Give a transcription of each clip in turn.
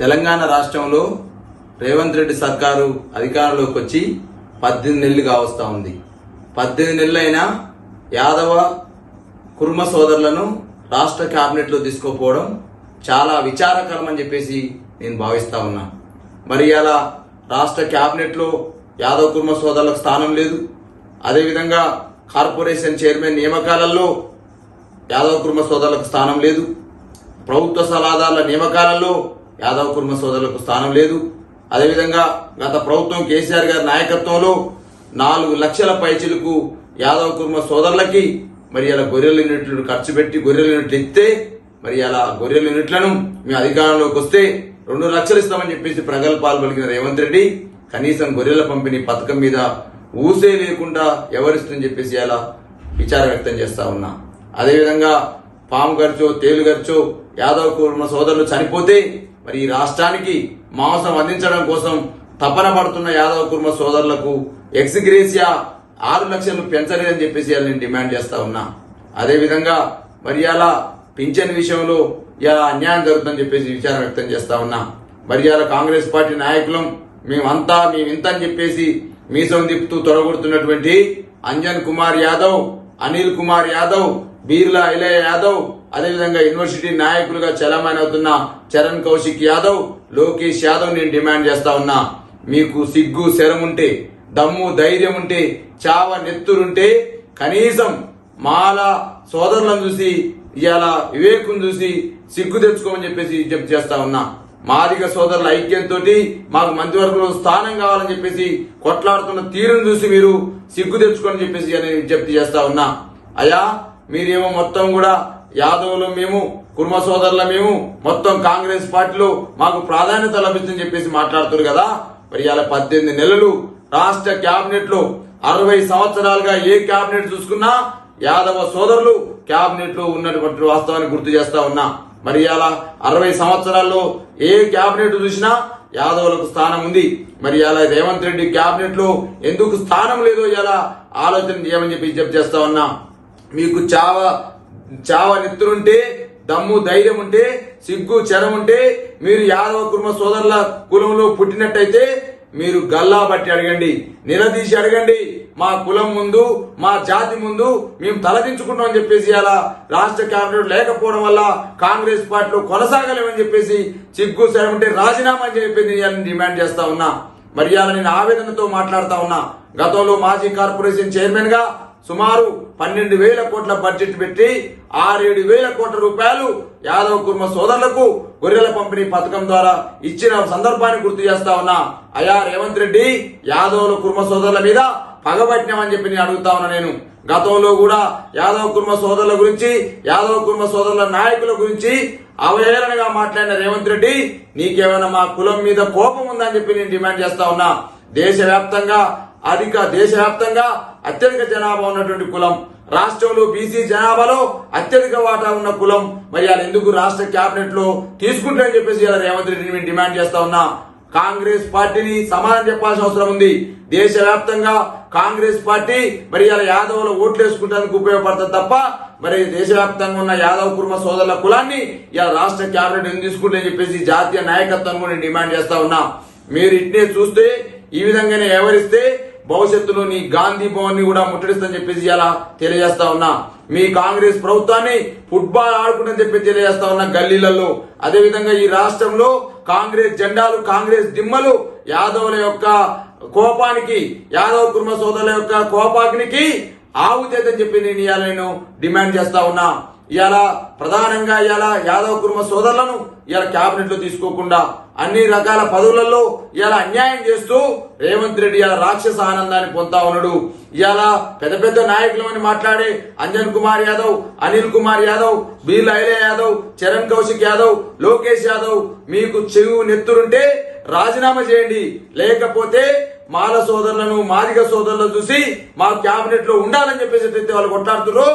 తెలంగాణ రాష్ట్రంలో రేవంత్ రెడ్డి సర్కారు అధికారంలోకి వచ్చి పద్దెనిమిది నెలలు కావస్తా ఉంది. పద్దెనిమిది నెలలైనా యాదవ కుర్మ సోదరులను రాష్ట్ర క్యాబినెట్లో తీసుకోపోవడం చాలా విచారకరం అని చెప్పేసి నేను భావిస్తా ఉన్నా. మరి అలా రాష్ట్ర క్యాబినెట్లో యాదవ్ కుర్మ సోదరులకు స్థానం లేదు. అదేవిధంగా కార్పొరేషన్ చైర్మన్ నియామకాలలో యాదవ్ కుర్మ సోదరులకు స్థానం లేదు. ప్రభుత్వ సలహాదారుల నియామకాలలో యాదవ్ కుర్మ సోదరులకు స్థానం లేదు. అదేవిధంగా గత ప్రభుత్వం కేసీఆర్ గారి నాయకత్వంలో నాలుగు లక్షల పైచిలకు యాదవ్ కుర్మ సోదరులకి మరి అలా గొర్రెల యూనిట్లను ఖర్చు పెట్టి గొర్రెల యూనిట్లు ఇస్తే మరి అలా గొర్రెల యూనిట్లను మీ అధికారంలోకి వస్తే రెండు లక్షలు ఇస్తామని చెప్పేసి ప్రగల్భాలు పలికిన రేవంత్ రెడ్డి కనీసం గొర్రెల పంపిణీ పథకం మీద ఊసే లేకుండా ఎవరిస్తుందని చెప్పేసి అలా విచారం వ్యక్తం చేస్తా ఉన్నా. అదేవిధంగా పాము ఖర్చో తేలు ఖర్చో యాదవ్ కుర్మ సోదరులు చనిపోతే మరి ఈ రాష్ట్రానికి మాంసం అందించడం కోసం తపన పడుతున్న యాదవ్ కుర్మ సోదరులకు ఎక్స్గ్రేసియా ఆరు లక్షలు పెంచలేదని చెప్పేసి నేను డిమాండ్ చేస్తా ఉన్నా. అదేవిధంగా మరి అలా పింఛన్ విషయంలో ఇలా అన్యాయం జరుగుతుందని చెప్పేసి విచారం వ్యక్తం చేస్తా ఉన్నా. మరి ఇలా కాంగ్రెస్ పార్టీ నాయకులం మేమంతా మేము ఇంత అని చెప్పేసి మీసం తిప్పుతూ తొడగొడుతున్నటువంటి అంజన్ కుమార్ యాదవ్ అనిల్ కుమార్ యాదవ్ బీర్లా ఇలయ యాదవ్ అదేవిధంగా యూనివర్సిటీ నాయకులుగా చలమైన అవుతున్న చరణ్ కౌశిక్ యాదవ్ లోకేష్ యాదవ్ నేను డిమాండ్ చేస్తా ఉన్నా. మీకు సిగ్గు శరం ఉంటే దమ్ము ధైర్యం ఉంటే చావ నెత్తురుంటే కనీసం మాల సోదరులను చూసి ఇవాళ వివేకం చూసి సిగ్గు తెచ్చుకోమని చెప్పేసి విజ్ఞప్తి చేస్తా ఉన్నా. మాదిగ సోదరుల ఐక్యంతో మాకు మంత్రివర్గంలో స్థానం కావాలని చెప్పేసి కొట్లాడుతున్న తీరును చూసి మీరు సిగ్గు తెచ్చుకోని చెప్పేసి నేను విజ్ఞప్తి చేస్తా ఉన్నా. అయ్యా మీరేమో మొత్తం కూడా యాదవులు మేము కుర్మ సోదరుల మేము మొత్తం కాంగ్రెస్ పార్టీలో మాకు ప్రాధాన్యత లభిస్తుందని చెప్పేసి మాట్లాడుతున్నారు కదా. మరి ఇలా పద్దెనిమిది నెలలు రాష్ట్ర కేబినెట్లో అరవై సంవత్సరాలుగా ఏ కేబినెట్ చూసుకున్నా యాదవ సోదరులు కేబినెట్లో ఉన్నటువంటి వాస్తవాన్ని గుర్తు చేస్తా ఉన్నా. మరి అలా అరవై సంవత్సరాల్లో ఏ కేబినెట్ చూసినా యాదవులకు స్థానం ఉంది. మరి అలా రేవంత్ రెడ్డి కేబినెట్లో ఎందుకు స్థానం లేదో ఇలా ఆలోచన చేయమని చెప్పి విజ్ఞప్తి చేస్తా ఉన్నా. మీకు చాలా చావ నెత్తురుంటే దమ్ము ధైర్యం ఉంటే సిగ్గు చెరం ఉంటే మీరు యాదవ కుర్మ సోదరుల కులంలో పుట్టినట్టయితే మీరు గల్లా బట్టి అడగండి నిలదీసి అడగండి మా కులం ముందు మా జాతి ముందు మేము తలదించుకుంటాం అని చెప్పేసి అలా రాష్ట్ర క్యాబినెట్ లేకపోవడం వల్ల కాంగ్రెస్ పార్టీలో కొనసాగలేమని చెప్పేసి సిగ్గు శరం ఉంటే రాజీనామా అని చెప్పేసి డిమాండ్ చేస్తా ఉన్నా. మరి నేను ఆవేదనతో మాట్లాడుతా ఉన్నా. గతంలో మాజీ కార్పొరేషన్ చైర్మన్గా సుమారు పన్నెండు వేల కోట్ల బడ్జెట్ పెట్టి ఆరేడు వేల కోట్ల రూపాయలు యాదవ కుర్మ సోదరులకు గొర్రెల పంపిణీ పథకం ద్వారా ఇచ్చిన సందర్భాన్ని గుర్తు చేస్తా ఉన్నా. అయా రేవంత్ రెడ్డి యాదవుల కుర్మ సోదరుల మీద పగబట్టినామని చెప్పి నేను అడుగుతా ఉన్నా నేను. గతంలో కూడా యాదవ కుర్మ సోదరుల గురించి యాదవ కుర్మ సోదరుల నాయకుల గురించి అవహేళనగా మాట్లాడిన రేవంత్ రెడ్డి నీకేమైనా మా కులం మీద కోపం ఉందని చెప్పి నేను డిమాండ్ చేస్తా ఉన్నా. దేశవ్యాప్తంగా అధిక దేశవ్యాప్తంగా అత్యధిక జనాభా ఉన్నటువంటి కులం. రాష్ట్రంలో బీసీ జనాభాలో అత్యధిక వాటా ఉన్న కులం. మరి అలా ఎందుకు రాష్ట్ర కేబినెట్లో తీసుకుంటారని చెప్పేసి ఇలా రేవంత్ రెడ్డిని మేము డిమాండ్ చేస్తా ఉన్నా. కాంగ్రెస్ పార్టీని సమానం చెప్పాల్సిన అవసరం ఉంది. దేశవ్యాప్తంగా కాంగ్రెస్ పార్టీ మరి ఇలా యాదవుల ఓట్లు వేసుకుంటానికి ఉపయోగపడుతుంది తప్ప మరి దేశవ్యాప్తంగా ఉన్న యాదవ్ కుర్మ సోదరుల కులాన్ని ఇలా రాష్ట్ర కేబినెట్ ఎందుకు తీసుకుంటారని చెప్పేసి జాతీయ నాయకత్వం కూడా నేను డిమాండ్ చేస్తా ఉన్నా. మీరు ఇట్నే చూస్తే ఈ విధంగానే ఎవరిస్తే భవిష్యత్తులో నీ గాంధీ భవన్ని కూడా ముట్టడిస్తని చెప్పేసి ఇలా తెలియజేస్తా ఉన్నా. మీ కాంగ్రెస్ ప్రభుత్వాన్ని ఫుట్బాల్ ఆడుకుంటని చెప్పి తెలియజేస్తా ఉన్నా గల్లీలలో. అదే విధంగా ఈ రాష్ట్రంలో కాంగ్రెస్ జెండాలు కాంగ్రెస్ దిమ్మలు యాదవుల యొక్క కోపానికి యాదవ్ కుర్మ సోదరుల యొక్క కోపాగ్నికి ఆవుతేదని చెప్పి నేను ఇవాళ నేను డిమాండ్ చేస్తా ఉన్నా. ఇవాళ ప్రధానంగా ఇవాళ యాదవ్ కుర్మ సోదరులను ఇవాళ క్యాబినెట్లో తీసుకోకుండా అన్ని రకాల పదవులలో ఇవాళ అన్యాయం చేస్తూ రేవంత్ రెడ్డి ఇలా రాక్షస ఆనందాన్ని పొందుతా ఉన్నాడు. ఇవాళ పెద్ద పెద్ద నాయకులు అని మాట్లాడే అంజన్ కుమార్ యాదవ్ అనిల్ కుమార్ యాదవ్ బీర్ల ఐలే యాదవ్ చరణ్ కౌశిక్ యాదవ్ లోకేష్ యాదవ్ మీకు చెవు నెత్తురుంటే రాజీనామా చేయండి. లేకపోతే మాల సోదరులను మాదిగ సోదరులను చూసి మా క్యాబినెట్లో ఉండాలని చెప్పేసి ఎట్లయితే వాళ్ళు కొట్లాడుతున్నారు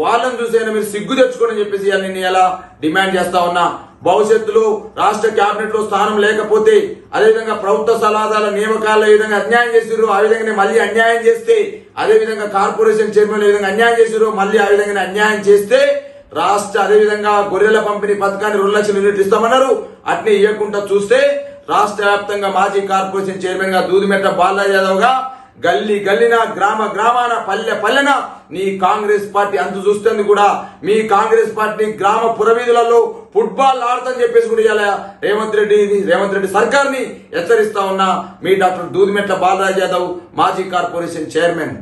వాళ్ళని చూసైనా మీరు సిగ్గు తెచ్చుకోని చెప్పేసి నేను ఎలా డిమాండ్ చేస్తా ఉన్నా. భవిష్యత్తులో రాష్ట్ర కేబినెట్లో స్థానం లేకపోతే అదేవిధంగా ప్రభుత్వ సలహాదాల నియామకాల్లో ఏ విధంగా అన్యాయం చేసిర్రు ఆ విధంగానే మళ్ళీ అన్యాయం చేస్తే అదే విధంగా కార్పొరేషన్ చైర్మన్ ఏ విధంగా అన్యాయం చేసిర్రు మళ్ళీ ఆ విధంగానే అన్యాయం చేస్తే రాష్ట్ర అదేవిధంగా గొర్రెల పంపిణీ పథకాన్ని రెండు లక్షల యూనిట్లు ఇస్తామన్నారు. అట్నే ఇవ్వకుండా చూస్తే రాష్ట్ర వ్యాప్తంగా మాజీ కార్పొరేషన్ చైర్మన్గా దూదిమెట్ట బాలయ్య యాదవ్గా గల్లీ గల్లిన గ్రామ గ్రామాన పల్లె పల్లెన నీ కాంగ్రెస్ పార్టీ అంతు చూస్తుంది కూడా. మీ కాంగ్రెస్ పార్టీ గ్రామ పురవీధులలో ఫుట్బాల్ ఆడతని చెప్పేసి కూడా ఇవాళ రేవంత్ రెడ్డి రేవంత్ రెడ్డి సర్కార్ని హెచ్చరిస్తా ఉన్నా మీ డాక్టర్ దూదిమెట్ల బాలరాజ్ యాదవ్ మాజీ కార్పొరేషన్ చైర్మన్.